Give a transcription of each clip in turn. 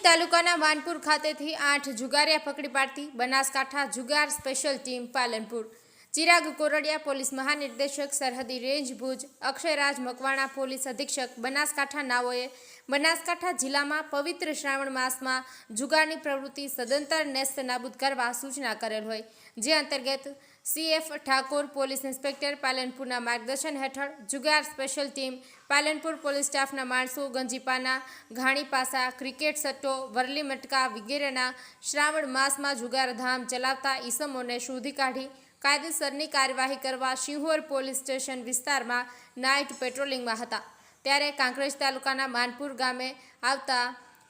તાલુકાના માનપુર ખાતેથી આઠ જુગારિયા પકડી પાડતી બનાસકાંઠા જુગાર special team Palanpur Chirag Kordiya police મહાનિર્દેશક સરહદી રેન્જ ભુજ, અક્ષયરાજ મકવાણા પોલીસ અધિક્ષક બનાસકાંઠા નાઓએ બનાસકાંઠા જિલ્લામાં પવિત્ર શ્રાવણ માસમાં જુગારની પ્રવૃત્તિ સદંતર નેસ્ત નાબૂદ કરવા સૂચના કરેલ હોય. જે અંતર્ગત સીએફ ઠાકોર પોલીસ ઇન્સ્પેક્ટર પાલનપુરના માર્ગદર્શન હેઠળ જુગાર સ્પેશિયલ ટીમ પાલનપુર પોલીસ સ્ટાફના માણસો, ગંજીપાના ઘાણીપાસા ક્રિકેટ સટ્ટો, વરલી મટકા વગેરેના શ્રાવણ માસમાં જુગારધામ ચલાવતા ઈસમોને શોધી કાઢી કાયદેસરની કાર્યવાહી કરવા શિહોર પોલીસ સ્ટેશન વિસ્તારમાં નાઇટ પેટ્રોલિંગમાં હતા. ત્યારે કાંકરેજ તાલુકાના માનપુર ગામે આવતા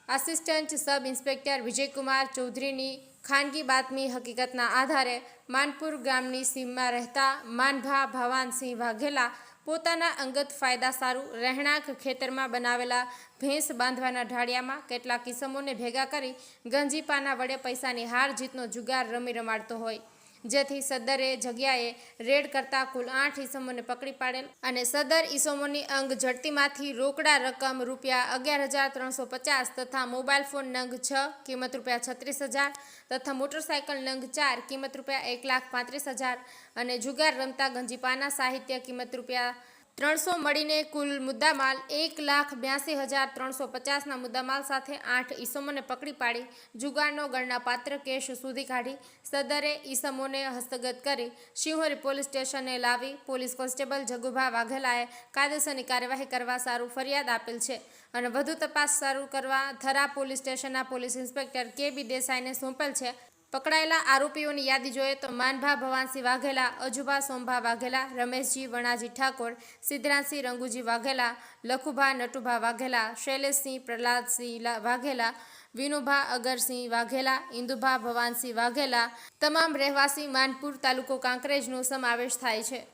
આસિસ્ટન્ટ સબ ઇન્સ્પેક્ટર વિજયકુમાર ચૌધરીની ખાનગી બાતમી હકીકતના આધારે માનપુર ગામની સીમમાં રહેતા માનભા ભવાનસિંહ વાઘેલા પોતાના અંગત ફાયદા સારું રહેણાંક ખેતરમાં બનાવેલા ભેંસ બાંધવાના ઢાળિયામાં કેટલાક કિસમોને ભેગા કરી ગંજીપાના વડે પૈસાની હાર જીતનો જુગાર રમી રમાડતો હોય. જેથી સદરે જગ્યાએ રેડ કરતા કુલ આઠ ઈસમોને પકડી પાડેલ અને સદર ઈસમોની અંગ ઝડતીમાંથી રોકડા રકમ રૂપિયા અગિયાર હજાર ત્રણસો પચાસ તથા મોબાઈલ ફોન નંગ છ, કિંમત રૂપિયા છત્રીસ હજાર તથા મોટરસાયકલ નંગ ચાર, કિંમત રૂપિયા એક લાખ પાંત્રીસ હજાર અને જુગાર રમતા ગંજીપાના સાહિત્ય, કિંમત રૂપિયા ત્રણસો મળીને કુલ મુદ્દામાલ એક લાખ બ્યાસી હજાર ત્રણસો પચાસના મુદ્દામાલ સાથે આઠ ઈસમોને પકડી પાડી, જુગારનો ગણનાપાત્ર કેસ સુધી કાઢી, સદરે ઈસમોને હસ્તગત કરી, શિહોરી પોલીસ સ્ટેશને લાવી પોલીસ કોન્સ્ટેબલ જગુભા વાઘેલાએ કાયદેસરની કાર્યવાહી કરવા સારું ફરિયાદ આપેલ છે અને વધુ તપાસ શરૂ કરવા થરા પોલીસ સ્ટેશનના પોલીસ ઇન્સ્પેક્ટર કે બી દેસાઈને સોંપેલ છે. પકડાયેલા આરોપીઓની યાદી જોઈએ તો માનભા ભવાનસિંહ વાઘેલા, અજુભા સોમભા વાઘેલા, રમેશજી વણાજી ઠાકોર સિદ્ધરાજસિંહ રંગુજી વાઘેલા, લખુભા નટુભા વાઘેલા, શૈલેષસિંહ પ્રહલાદસિંહ વાઘેલા, વિનુભા અગરસિંહ વાઘેલા, ઇન્દુભા ભવાનસિંહ વાઘેલા, તમામ રહેવાસી માનપુર તાલુકો કાંકરેજનો સમાવેશ થાય છે.